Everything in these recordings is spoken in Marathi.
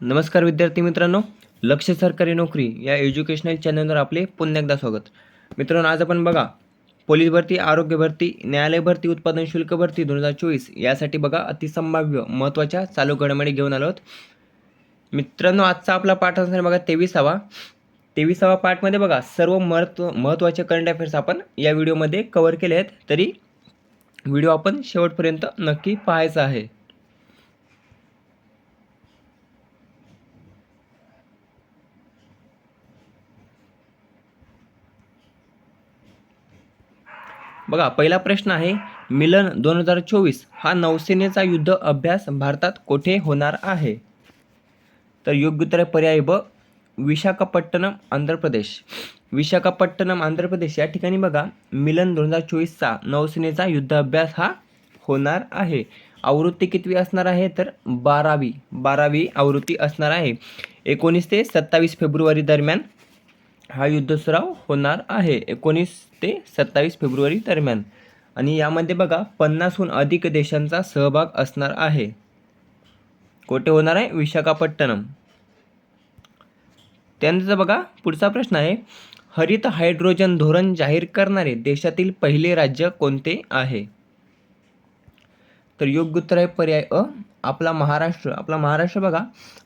नमस्कार विद्यार्थी मित्रांनो लक्ष सरकारी नोकरी या एज्युकेशनल चॅनलवर आपले पुन्हा एकदा स्वागत. मित्रांनो आज आपण बघा पोलीस भरती आरोग्य भरती न्यायालय भरती उत्पादन शुल्क भरती दोन हजार चोवीस यासाठी बघा अतिसंभाव्य महत्त्वाच्या चालू घडामोडी घेऊन आलो आहोत. मित्रांनो आजचा आपला पाठ असणार बघा तेवीसावा. तेवीसावा पाठमध्ये बघा सर्व महत्त्व महत्त्वाचे करंट अफेअर्स आपण या व्हिडिओमध्ये कवर केले आहेत. तरी व्हिडिओ आपण शेवटपर्यंत नक्की पाहायचा आहे. बघा पहिला प्रश्न आहे मिलन दोन हजार चोवीस हा नौसेनेचा युद्ध अभ्यास भारतात कोठे होणार आहे? तर योग्य उत्तर पर्याय ब विशाखापट्टणम आंध्र प्रदेश. विशाखापट्टणम आंध्र प्रदेश या ठिकाणी बघा मिलन दोन हजार चोवीसचा नौसेनेचा युद्ध अभ्यास हा होणार आहे. आवृत्ती कितवी असणार आहे? तर बारावी. बारावी आवृत्ती असणार आहे. एकोणीस ते सत्तावीस फेब्रुवारी दरम्यान हा युद्धसराव होणार आहे. एकोणीस ते सत्तावीस फेब्रुवारी दरम्यान. आणि यामध्ये बघा पन्नासहून अधिक देशांचा सहभाग असणार आहे. कोठे होणार आहे? विशाखापट्टणम. त्यानंतर बघा पुढचा प्रश्न आहे. हरित हायड्रोजन धोरण जाहीर करणारे देशातील पहिले राज्य कोणते आहे? तर योग्य उत्तर आहे पर्याय अ आपला महाराष्ट्र आपला महाराष्ट्र बघा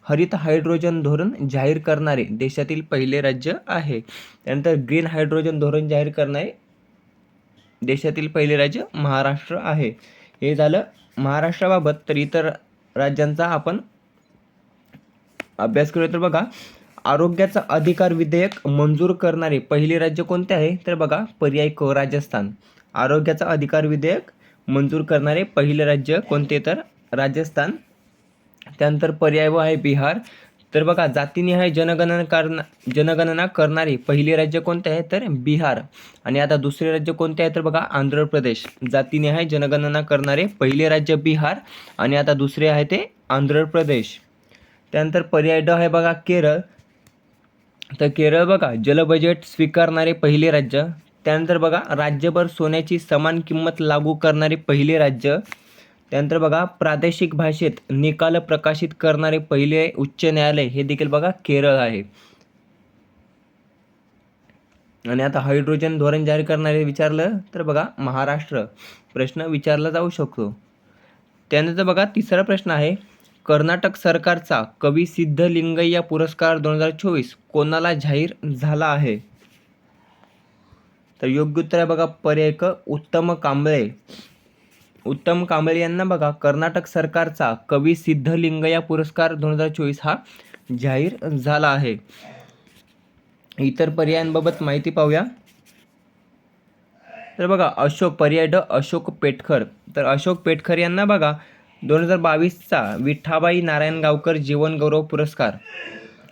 हरित हायड्रोजन धोरण जाहीर करणारे देशातील पहिले राज्य आहे. त्यानंतर ग्रीन हायड्रोजन धोरण जाहीर करणारे देशातील पहिले राज्य महाराष्ट्र आहे. हे झालं महाराष्ट्राबाबत तर इतर राज्यांचा आपण अभ्यास करूया. तर बघा आरोग्याचा अधिकार विधेयक मंजूर करणारे पहिले राज्य कोणते आहे? तर बघा पर्याय क राजस्थान. आरोग्याचा अधिकार विधेयक मंजूर करणारे पहिले राज्य कोणते? तर राजस्थान. त्यानंतर पर्याय व आहे बिहार. तर बघा जातीनिहाय जनगणना करना जनगणना करणारे पहिले राज्य कोणते आहे? तर बिहार. आणि आता दुसरे राज्य कोणते आहे? तर बघा आंध्र प्रदेश. जातीनिहाय जनगणना करणारे पहिले राज्य बिहार. आणि आता दुसरे आहे ते आंध्र प्रदेश. त्यानंतर पर्याय ड आहे बघा केरळ. तर केरळ बघा जल बजेट स्वीकारणारे पहिले राज्य. त्यानंतर बघा राज्यभर सोन्याची समान किंमत लागू करणारे पहिले राज्य. त्यानंतर बघा प्रादेशिक भाषेत निकाल प्रकाशित करणारे पहिले उच्च न्यायालय हे देखील बघा केरळ आहे. आणि आता हायड्रोजन धोरण जाहीर करणारे विचारलं तर बघा महाराष्ट्र प्रश्न विचारला जाऊ शकतो. त्यानंतर बघा तिसरा प्रश्न आहे कर्नाटक सरकारचा कवी सिद्धलिंगय्या पुरस्कार दोन हजार चोवीस कोणाला जाहीर झाला आहे? तर योग्य उत्तर आहे बघा पर्याय क उत्तम कांबळे. उत्तम कांबळे यांना बघा कर्नाटक सरकारचा कवी सिद्धलिंगया पुरस्कार दोन हजार चोवीस हा जाहीर झाला आहे. इतर पर्यायांबाबत माहिती पाहूया. तर बघा अशोक पर्याय ड अशोक पेटखर. तर अशोक पेटखर यांना बघा दोन हजार बावीसचा विठाबाई नारायण गावकर जीवन गौरव पुरस्कार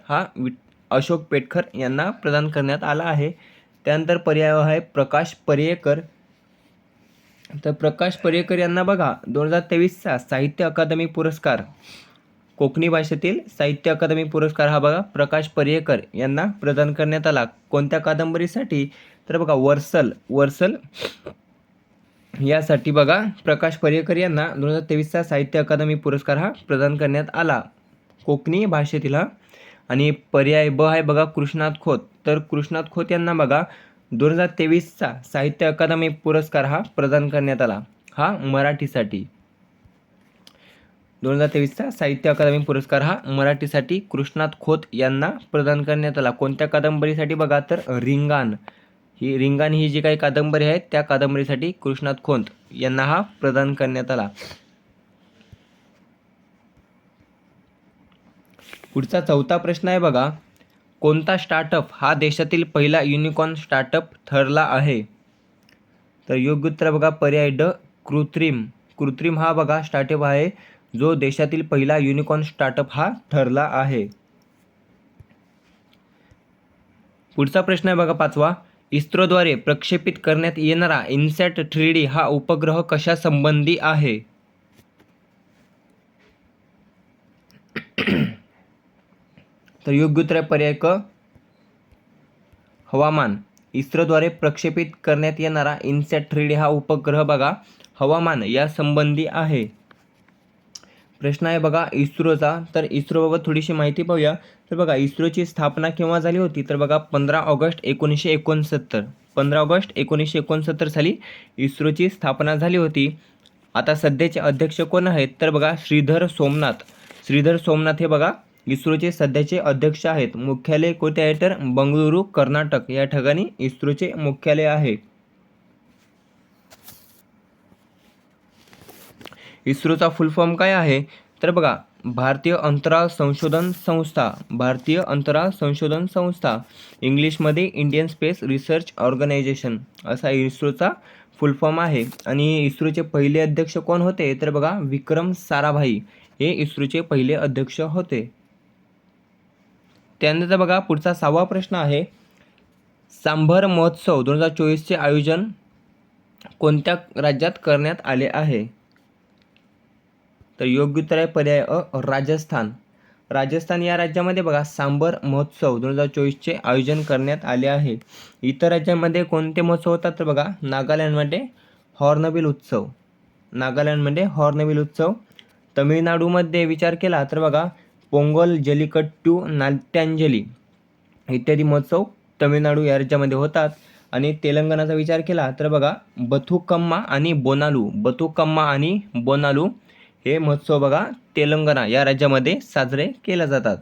हा वि अशोक पेटखर यांना प्रदान करण्यात आला आहे. त्यानंतर पर्याय आहे प्रकाश पर्येकर. तर प्रकाश पर्येकर यांना बघा दोन हजार तेवीसचा साहित्य अकादमी पुरस्कार. कोकणी भाषेतील साहित्य अकादमी पुरस्कार हा बघा प्रकाश पर्येकर यांना प्रदान करण्यात आला. कोणत्या कादंबरीसाठी? तर बघा वर्सल वर्सल यासाठी बघा प्रकाश पर्येकर यांना दोन हजार तेवीसचा साहित्य अकादमी पुरस्कार हा प्रदान करण्यात आला. कोकणी भाषेतील हा. आणि पर्याय ब आहे बघा कृष्णात खोत. तर कृष्णात खोत यांना बघा दोन हजार तेवीसचा साहित्य अकादमी पुरस्कार हा प्रदान करण्यात आला. हा मराठीसाठी. दोन हजार तेवीसचा साहित्य अकादमी पुरस्कार हा मराठीसाठी कृष्णात खोत यांना प्रदान करण्यात आला. कोणत्या कादंबरीसाठी बघा तर रिंगाण. ही रिंगाण ही जी काही कादंबरी आहे त्या कादंबरीसाठी कृष्णात खोत यांना हा प्रदान करण्यात आला. पुढचा चौथा प्रश्न आहे बघा. कोणता स्टार्टअप हा देशातील पहिला युनिकॉर्न स्टार्टअप ठरला आहे? तर योग्य उत्तर बघा पर्याय ड कृत्रिम. कृत्रिम हा बघा स्टार्टअप आहे जो देशातील पहिला युनिकॉर्न स्टार्टअप हा ठरला आहे. पुढचा प्रश्न आहे बघा पाचवा. इस्रोद्वारे प्रक्षेपित करण्यात येणारा इन्सॅट थ्री डी हा उपग्रह कशासंबंधी आहे? तर योग्य उत्तर आहे पर्याय क. हवामान. इस्रोद्वारे प्रक्षेपित करण्यात येणारा इन्सॅट थ्री डी हा उपग्रह बघा. हवामान या संबंधी आहे. प्रश्न आहे बघा इस्रोचा. तर इस्रोबाबत थोडीशी माहिती पाहूया. तर बघा इस्रोची स्थापना केव्हा झाली होती? तर बघा पंधरा ऑगस्ट एकोणीसशे एकोणसत्तर. पंधरा ऑगस्ट एकोणीसशे एकोणसत्तर साली इस्रोची स्थापना झाली होती. आता सध्याचे अध्यक्ष कोण आहेत? तर बघा श्रीधर सोमनाथ. श्रीधर सोमनाथ हे बघा इस्रोचे सध्याचे अध्यक्ष आहेत. मुख्यालय कोठे आहे तर बंगळुरू कर्नाटक. या ठिकाणी इस्रोचे मुख्यालय आहे. इस्रोचा फुल फॉर्म काय आहे? तर बघा भारतीय अंतराळ संशोधन संस्था. भारतीय अंतराळ संशोधन संस्था. इंग्लिशमध्ये इंडियन स्पेस रिसर्च ऑर्गनायझेशन असा इस्रोचा फुल फॉर्म आहे. आणि इस्रोचे पहिले अध्यक्ष कोण होते? तर बघा विक्रम साराभाई. हे इस्रोचे पहिले अध्यक्ष होते. त्यानंतर बघा पुढचा सहावा प्रश्न आहे सांभर महोत्सव दोन हजार चोवीसचे आयोजन कोणत्या राज्यात करण्यात आले आहे? तर योग्य उत्तर आहे पर्याय अ राजस्थान. राजस्थान या राज्यामध्ये बघा सांबर महोत्सव दोन हजार चोवीसचे आयोजन करण्यात आले आहे. इतर राज्यांमध्ये कोणते महोत्सव होतात तर बघा नागालँडमध्ये हॉर्नबिल उत्सव. नागालँडमध्ये हॉर्नबिल उत्सव. तमिळनाडूमध्ये विचार केला तर बघा पोंगल जलिकट्टू नाट्यांजली इत्यादी महोत्सव तमिळनाडू या राज्यामध्ये होतात. आणि तेलंगणाचा विचार केला तर बघा बथुकम्मा आणि बोनालू बथुकम्मा आणि बोनालू हे महोत्सव बघा तेलंगणा या राज्यामध्ये साजरे केले जातात.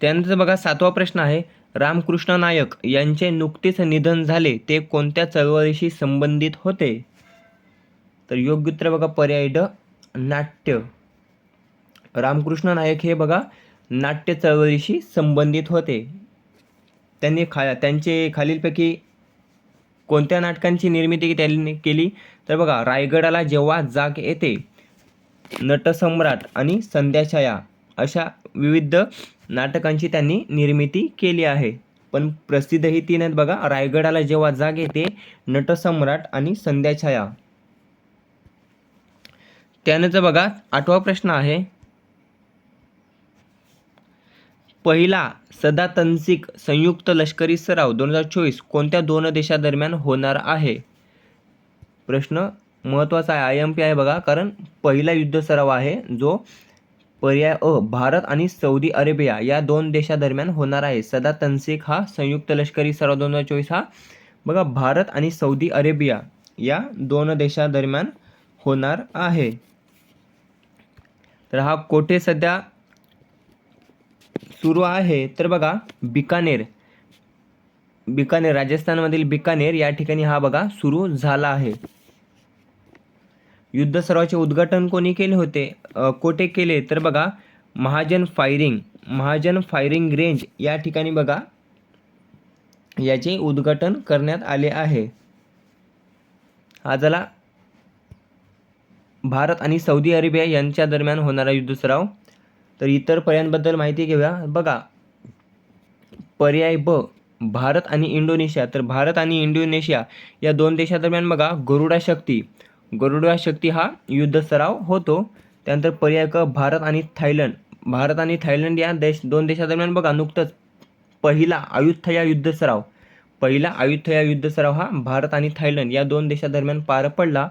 त्यानंतर बघा सातवा प्रश्न आहे. रामकृष्ण नायक यांचे नुकतेच निधन झाले ते कोणत्या चळवळीशी संबंधित होते? तर योग्य उत्तर बघा पर्याय ड नाट्य. रामकृष्ण नायक हे बघा नाट्य चळवळीशी संबंधित होते. त्यांनी खा त्यांचे खालीलपैकी कोणत्या नाटकांची निर्मिती त्यांनी केली? तर बघा रायगडाला जेव्हा जाग येते नटसम्राट आणि संध्याछाया अशा विविध नाटकांची त्यांनी निर्मिती केली आहे. पण प्रसिद्ध ही तीन आहेत बघा. रायगडाला जेव्हा जाग येते नटसम्राट आणि संध्याछाया त्यानंतर बघा आठवा प्रश्न आहे. पहिला सदातंसिक संयुक्त लष्करी सराव दोन हजार चोवीस कोणत्या दोन देशादरम्यान होणार आहे? प्रश्न महत्त्वाचा आहे आय एम पी आहे बघा कारण पहिला युद्ध सराव आहे जो पर्याय अ भारत आणि सौदी अरेबिया या दोन देशादरम्यान होणार आहे. सदा तनसेख हा संयुक्त लष्करी सराव दोन हजार चोवीस हा बघा भारत आणि सौदी अरेबिया या दोन देशादरम्यान होणार आहे. तर हा कोठे सध्या सुरू आहे? तर बघा बिकानेर. बिकानेर राजस्थानमधील बिकानेर या ठिकाणी हा बघा सुरू झाला आहे. युद्ध सरावाचे उद्घाटन कोणी केले होते? कोठे केले? तर बघा Mahajan firing Mahajan firing range या ठिकाणी बघा. याचे उद्घाटन करण्यात आले आहे. हा झाला भारत आणि सौदी अरेबिया यांच्या दरम्यान होणारा युद्ध सराव तर इतर पर्यायांबद्दल माहिती घेऊया. बघा पर्याय ब भारत आणि इंडोनेशिया. तर भारत आणि इंडोनेशिया या दोन देशादरम्यान बघा गरुडा शक्ती गरुडा शक्ती हा युद्ध सराव होतो. त्यानंतर पर्याय क भारत आणि थायलंड. भारत आणि थायलंड या देश दोन देशादरम्यान बघा नुकतंच पहिला अयुथया युद्ध सराव. पहिला अयुथया युद्ध सराव हा भारत आणि थायलंड या दोन देशादरम्यान पार पडला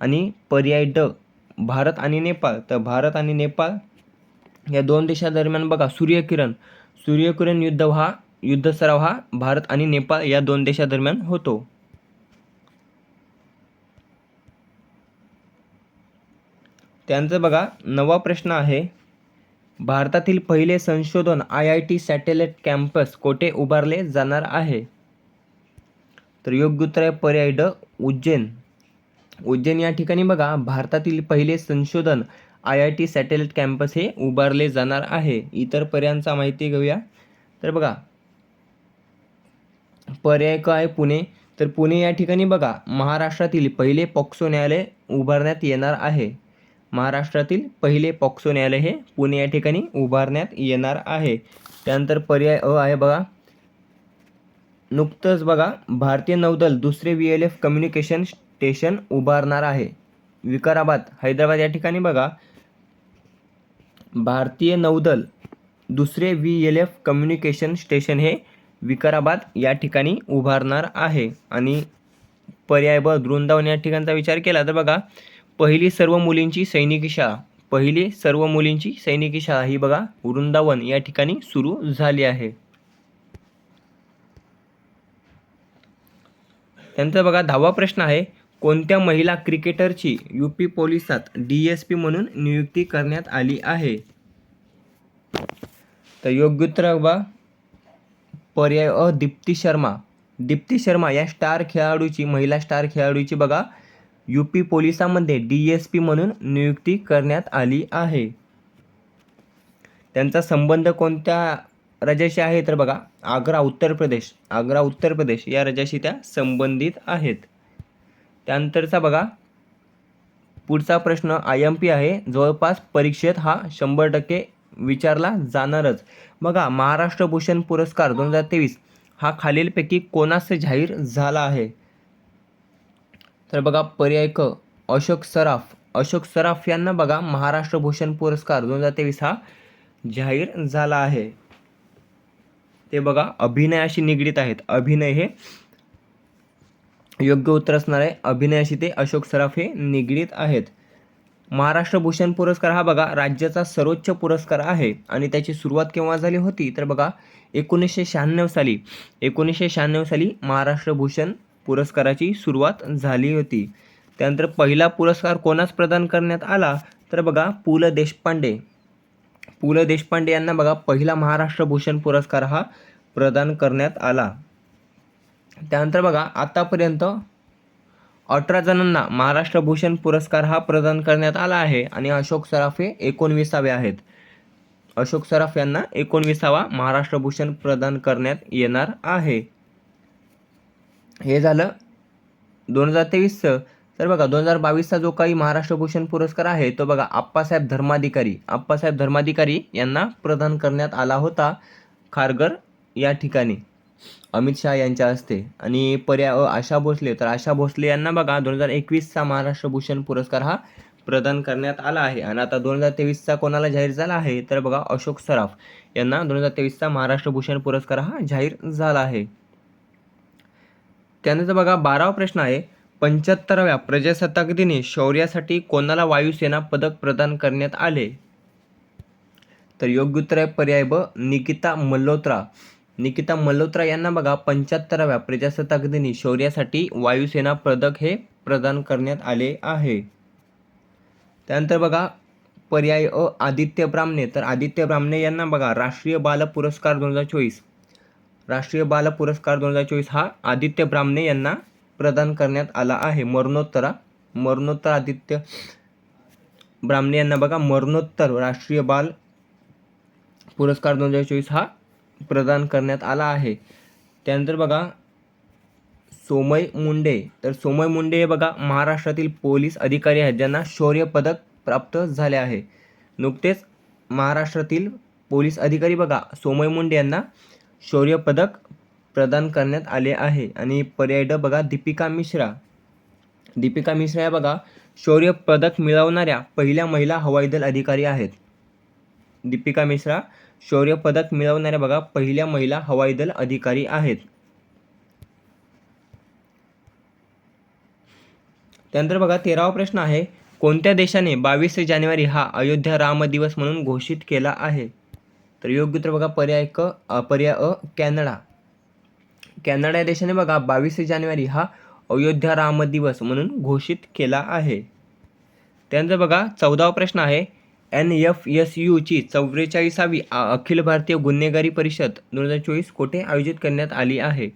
आणि पर्याय ड भारत आणि नेपाळ. तर भारत आणि नेपाळ या दोन देशादरम्यान बघा सूर्यकिरण. सूर्यकिरण युद्ध हा युद्ध सराव हा भारत आणि नेपाळ या दोन देशादरम्यान होतो. त्यांचं बघा नवा प्रश्न आहे. भारतातील पहिले संशोधन I I T satellite campus कोठे उभारले जाणार आहे? तर योग्य उत्तर आहे पर्याय ड उज्जैन. उज्जैन या ठिकाणी बघा भारतातील पहिले संशोधन I I T satellite campus हे उभारले जाणार आहे. इतर पर्यायांचा माहिती घेऊया. तर बघा पर्याय क आहे पुणे. तर पुणे या ठिकाणी बघा महाराष्ट्रातील पहिले पॉक्सो न्यायालय उभारण्यात येणार आहे. महाराष्ट्रातील पहिले पॉक्सो न्यायालय हे पुणे या ठिकाणी उभारण्यात येणार आहे. त्यानंतर पर्याय अ आहे बघा. नुकतंच बघा भारतीय नौदल दुसरे V L F communication station उभारणार आहे. विकाराबाद हैदराबाद या ठिकाणी बघा. भारतीय नौदल दुसरे V L F communication station हे विकाराबाद या ठिकाणी उभारणार आहे. आणि पर्याय ब वृंदावन या ठिकाणचा विचार केला तर बघा पहिली सर्व मुलींची सैनिकी शाळा पहिली सर्व मुलींची सैनिकी शाळा ही बघा वृंदावन या ठिकाणी सुरू झाली आहे. त्यांचा बघा दहावा प्रश्न आहे कोणत्या महिला क्रिकेटरची यू पी पोलिसात डी एस पी म्हणून नियुक्ती करण्यात आली आहे? तर योग्य उत्तर बघा पर्याय अ दीप्ती शर्मा. दीप्ती शर्मा या स्टार खेळाडूची महिला स्टार खेळाडूची बघा यू पी पोलिसामध्ये डी एस पी म्हणून नियुक्ती करण्यात आली आहे. त्यांचा संबंध कोणत्या राज्याशी आहे तर बघा आग्रा उत्तर प्रदेश. आग्रा उत्तर प्रदेश या राज्याशी त्या संबंधित आहेत. त्यानंतरचा बघा पुढचा प्रश्न आय एम पी आहे. जवळपास परीक्षेत हा शंभर टक्के विचारला जाणारच. बघा महाराष्ट्र भूषण पुरस्कार दोन हजार तेवीस हा खालीलपैकी कोणास जाहीर झाला आहे? तर बघा पर्याय क अशोक सराफ. अशोक सराफ यांना बघा महाराष्ट्र भूषण पुरस्कार दोन हजार तेवीस हा जाहीर झाला आहे. ते बघा अभिनयाशी निगडीत आहेत. अभिनय हे योग्य उत्तर असणार आहे. अभिनयाशी ते अशोक सराफ हे निगडीत आहेत. महाराष्ट्र भूषण पुरस्कार हा बघा राज्याचा सर्वोच्च पुरस्कार आहे. आणि त्याची सुरुवात केव्हा झाली होती? तर बघा एकोणीसशे शहाण्णव साली. एकोणीसशे शहाण्णव साली महाराष्ट्र भूषण पुरस्काराची सुरुवात झाली होती. त्यानंतर पहिला पुरस्कार कोणास प्रदान करण्यात आला? तर बघा पु ल देशपांडे. पु ल देशपांडे यांना बघा पहिला महाराष्ट्र भूषण पुरस्कार हा प्रदान करण्यात आला. त्यानंतर बघा आतापर्यंत अठरा जणांना महाराष्ट्र भूषण पुरस्कार हा प्रदान करण्यात आला आहे आणि अशोक सराफ हे एकोणविसावे आहेत. अशोक सराफ यांना एकोणविसावा महाराष्ट्र भूषण प्रदान करण्यात येणार आहे. हे झालं दोन हजार तेवीसचं तर बघा दोन हजार बावीसचा जो काही महाराष्ट्र भूषण पुरस्कार आहे तो बघा आप्पासाहेब धर्माधिकारी. आप्पासाहेब धर्माधिकारी यांना प्रदान करण्यात आला होता खारघर या ठिकाणी. अमित शहा यांच्या हस्ते. आणि पर्याय आशा भोसले. तर आशा भोसले यांना बघा दोन हजार एकवीसचा महाराष्ट्र भूषण पुरस्कार हा प्रदान करण्यात आला आहे. आणि आता दोन हजार तेवीसचा कोणाला जाहीर झाला आहे? तर बघा अशोक सराफ यांना दोन हजार तेवीसचा महाराष्ट्र भूषण पुरस्कार हा जाहीर झाला आहे. त्यानंतर बघा बारावा प्रश्न आहे. पंच्याहत्तराव्या प्रजासत्ताक दिनी शौर्यासाठी कोणाला वायुसेना पदक प्रदान करण्यात आले? तर योग्य उत्तर आहे पर्याय ब निकिता मल्होत्रा. निकिता मल्होत्रा यांना बघा पंच्याहत्तराव्या प्रजासत्ताक दिनी शौर्यासाठी वायुसेना पदक हे प्रदान करण्यात आले आहे. त्यानंतर बघा पर्याय अ आदित्य ब्राह्मणे. तर आदित्य ब्राह्मणे यांना बघा राष्ट्रीय बाल पुरस्कार दोन हजार चोवीस. राष्ट्रीय बाल पुरस्कार दोन हजार चोवीस हा आदित्य ब्राह्मणे यांना प्रदान करण्यात आला आहे. मरणोत्तरा मरणोत्तर आदित्य ब्राह्मणे यांना बघा मरणोत्तर राष्ट्रीय बाल पुरस्कार दोन हजार चोवीस हा प्रदान करण्यात आला आहे. त्यानंतर बघा सोमय मुंडे. तर सोमय मुंडे हे बघा महाराष्ट्रातील पोलीस अधिकारी आहेत ज्यांना शौर्य पदक प्राप्त झाले आहे. नुकतेच महाराष्ट्रातील पोलीस अधिकारी बघा सोमय मुंडे यांना शौर्य पदक प्रदान करण्यात आले आहे. आणि पर्याय ड बघा दीपिका मिश्रा. दीपिका मिश्रा या बघा शौर्य पदक मिळवणाऱ्या पहिल्या महिला हवाई दल अधिकारी आहेत. दीपिका मिश्रा शौर्य पदक मिळवणाऱ्या बघा पहिल्या महिला हवाई दल अधिकारी आहेत. त्यानंतर बघा तेरावा प्रश्न आहे कोणत्या देशाने बावीस जानेवारी हा अयोध्या राम दिवस म्हणून घोषित केला आहे? तर योग्य उत्तर बघा पर्याय क पर्याय अ कॅनडा. कॅनडा या देशाने बघा बावीस जानेवारी हा अयोध्या राम दिवस म्हणून घोषित केला आहे. त्यानंतर बघा चौदावा प्रश्न आहे एन एफ एस यूची चौवेचाळीसावी अखिल भारतीय गुन्हेगारी परिषद दोन हजार चोवीस कोठे आयोजित करण्यात आली आहे?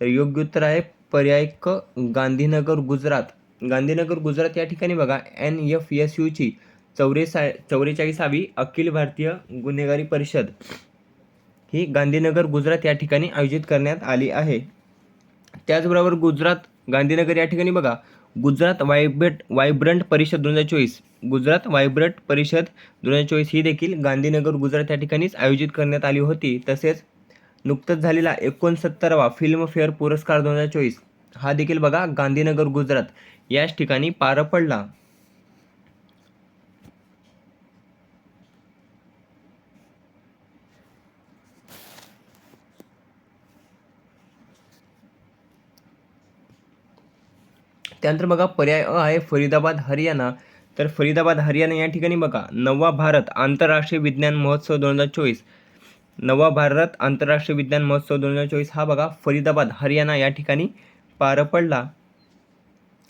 तर योग्य उत्तर आहे पर्याय क गांधीनगर गुजरात. गांधीनगर गुजरात या ठिकाणी बघा एन एफ एस यूची चौरेसा चौवेचाळीसावी अखिल भारतीय गुन्हेगारी परिषद ही गांधीनगर गुजरात या ठिकाणी आयोजित करण्यात आली आहे. त्याचबरोबर गुजरात गांधीनगर या ठिकाणी बघा गुजरात वायब्रंट वायब्रंट परिषद दोन हजार चोवीस गुजरात वायब्रंट परिषद दोन हजार चोवीस ही देखील गांधीनगर गुजरात या ठिकाणीच आयोजित करण्यात आली होती. तसेच नुकतंच झालेला एकोणसत्तरावा फिल्मफेअर पुरस्कार दोन हजार चोवीस हा देखील बघा गांधीनगर गुजरात याच ठिकाणी पार पडला. त्यानंतर बघा पर्याय अ आहे फरीदाबाद हरियाणा. तर फरीदाबाद हरियाणा या ठिकाणी बघा नवा भारत आंतरराष्ट्रीय विज्ञान महोत्सव दोन हजार चोवीस. नवा भारत आंतरराष्ट्रीय विज्ञान महोत्सव दोन हजार चोवीस हा बघा फरीदाबाद हरियाणा या ठिकाणी पार पडला.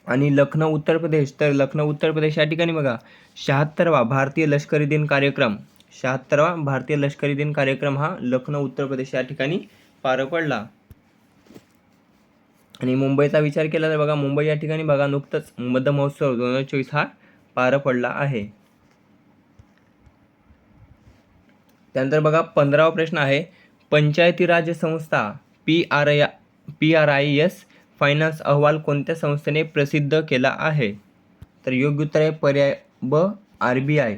आणि लखनौ उत्तर प्रदेश तर लखनौ उत्तर प्रदेश या ठिकाणी बघा शहात्तरवा भारतीय लष्करी दिन कार्यक्रम. शहात्तरवा भारतीय लष्करी दिन कार्यक्रम हा लखनौ उत्तर प्रदेश या ठिकाणी पार पडला. आणि मुंबईचा विचार केला तर बघा मुंबई या ठिकाणी बघा नुकतंच मध महोत्सव दोन हजार चोवीस हा पार पडला आहे. त्यानंतर बघा पंधरावा प्रश्न आहे. पंचायती राज संस्था P R I P R I S finance अहवाल कोणत्या संस्थेने प्रसिद्ध केला आहे? तर योग्य उत्तर आहे पर्याय ब R B I.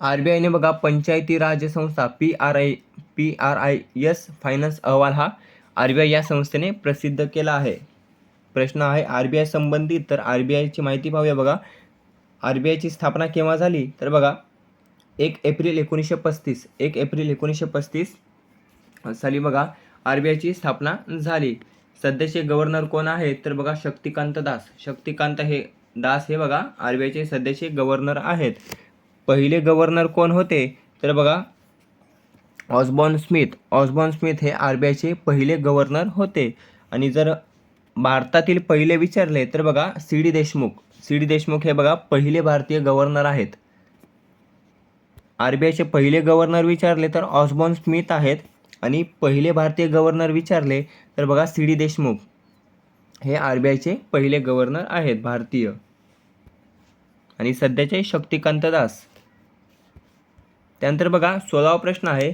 R B आयने बघा पंचायती राज संस्था P R I P R I S finance अहवाल हा आर बी आय या संस्थेने प्रसिद्ध केला आहे. प्रश्न आहे आर बी आय संबंधित तर आर बी आयची माहिती पाहूया बघा. आर बी आयची स्थापना केव्हा झाली? तर बघा एक एप्रिल एकोणीसशे पस्तीस एक एप्रिल एकोणीसशे पस्तीस साली बघा आर बी आयची स्थापना झाली. सध्याचे गव्हर्नर कोण आहेत तर बघा शक्तिकांत दास. शक्तिकांत हे दास हे बघा आर बी आयचे सध्याचे गव्हर्नर आहेत. पहिले गव्हर्नर कोण होते? तर बघा ऑसबॉर्न स्मिथ. ऑसबॉर्न स्मिथ हे आर बी आयचे पहिले गव्हर्नर होते. आणि जर भारतातील पहिले विचारले तर बघा C D Deshmukh. C D Deshmukh हे बघा पहिले भारतीय गव्हर्नर आहेत. आर बी आयचे पहिले गव्हर्नर विचारले तर ऑसबॉर्न स्मिथ आहेत. आणि पहिले भारतीय गव्हर्नर विचारले तर बघा सी डी देशमुख हे आर बी आयचे पहिले गव्हर्नर आहेत भारतीय. आणि सध्याचे शक्तिकांत दास. त्यानंतर बघा सोळावा प्रश्न आहे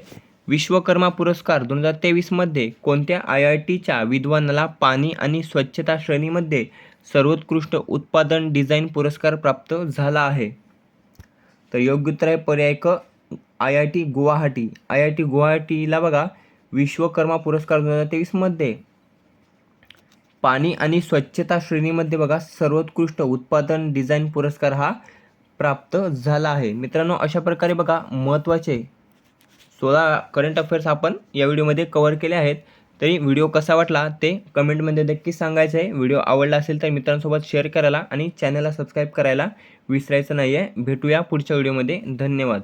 विश्वकर्मा पुरस्कार दोन हजार तेवीसमध्ये कोणत्या आय आय टीच्या विद्वानाला पाणी आणि स्वच्छता श्रेणीमध्ये सर्वोत्कृष्ट उत्पादन डिझाईन पुरस्कार प्राप्त झाला आहे? तर योग्य उत्तर आहे पर्याय क I I T Guwahati. I I T गुवाहाटीला बघा विश्वकर्मा पुरस्कार दोन हजार तेवीसमध्ये पाणी आणि स्वच्छता श्रेणीमध्ये बघा सर्वोत्कृष्ट उत्पादन डिझाईन पुरस्कार हा प्राप्त झाला आहे. मित्रांनो अशा प्रकारे बघा महत्त्वाचे सोळा करंट अफेअर्स आपण या व्हिडिओमध्ये कवर केले आहेत. तरी व्हिडिओ कसा वाटला ते कमेंटमध्ये नक्की सांगायचं आहे. व्हिडिओ आवडला असेल तर मित्रांसोबत शेअर करायला आणि चॅनलला सबस्क्राईब करायला विसरायचं नाही आहे भेटूया पुढच्या व्हिडिओमध्ये. धन्यवाद.